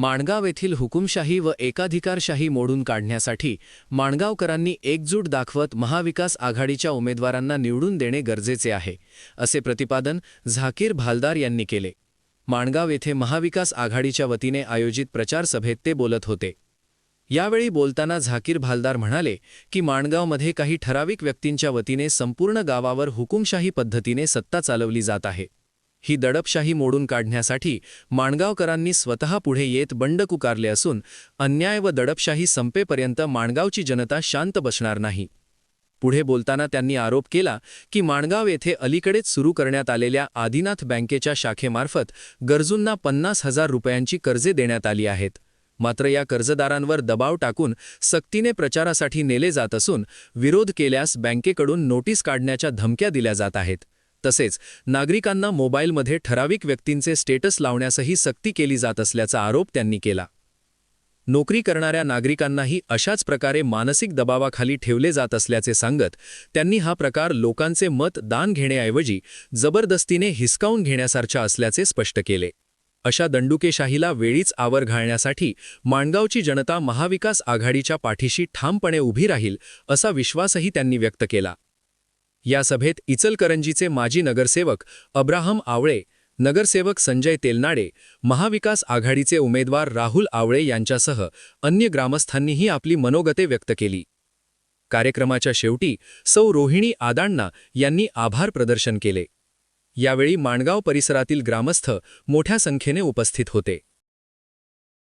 माणगाव येथील हुकुमशाही व एकाधिकारशाही मोडून काढण्यासाठी माणगावकरांनी एकजूट दाखवत महाविकास आघाडीच्या उमेदवारांना निवडून देणे गरजेचे आहे असे प्रतिपादन झाकीर भालदार यांनी केले. माणगाव येथे महाविकास आघाडीच्या वतीने आयोजित प्रचार सभेत ते बोलत होते. यावेळी बोलताना झाकीर भालदार म्हणाले की माणगावमध्ये काही ठराविक व्यक्तींच्या वतीने संपूर्ण गावावर हुकुमशाही पद्धतीने सत्ता चालवली जात आहे. ही दडपशाही मोडून काढण्यासाठी माणगावकरांनी स्वतः पुढे येत बंड पुकारले असून अन्याय व दडपशाही संपेपर्यंत माणगावची जनता शांत बसणार नाही. पुढे बोलताना त्यांनी आरोप केला की माणगाव येथे अलीकडेच सुरू करण्यात आलेल्या आदिनाथ बँकेच्या शाखेमार्फत गरजूंना पन्नास हजार रुपयांची कर्जे देण्यात आली आहेत. मात्र या कर्जदारांवर दबाव टाकून सक्तीने प्रचारासाठी नेले जात असून विरोध केल्यास बँकेकडून नोटीस काढण्याच्या धमक्या दिल्या जात आहेत. तसेच नागरिकांना मोबाईलमध्ये ठराविक व्यक्तींचे स्टेटस लावण्यासही सक्ती केली जात असल्याचा आरोप त्यांनी केला. नोकरी करणाऱ्या नागरिकांनाही अशाच प्रकारे मानसिक दबावाखाली ठेवले जात असल्याचे सांगत त्यांनी हा प्रकार लोकांचे मत दान घेण्याऐवजी जबरदस्तीने हिसकावून घेण्यासारखा असल्याचे स्पष्ट केले. अशा दंडुकेशाहीला वेळीच आवर घालण्यासाठी माणगावची जनता महाविकास आघाडीच्या पाठीशी ठामपणे उभी राहील असा विश्वासही त्यांनी व्यक्त केला. या सभेत इचलकरंजीचे माजी नगरसेवक अब्राहम आवळे नगरसेवक संजय तेलनाडे महाविकास आघाडीचे उमेदवार राहुल आवळे यांच्यासह अन्य ग्रामस्थांनीही आपली मनोगते व्यक्त केली. कार्यक्रमाच्या शेवटी सौ रोहिणी आदाण्णा यांनी आभार प्रदर्शन केले. यावेळी माणगाव परिसरातील ग्रामस्थ मोठ्या संख्येने उपस्थित होते.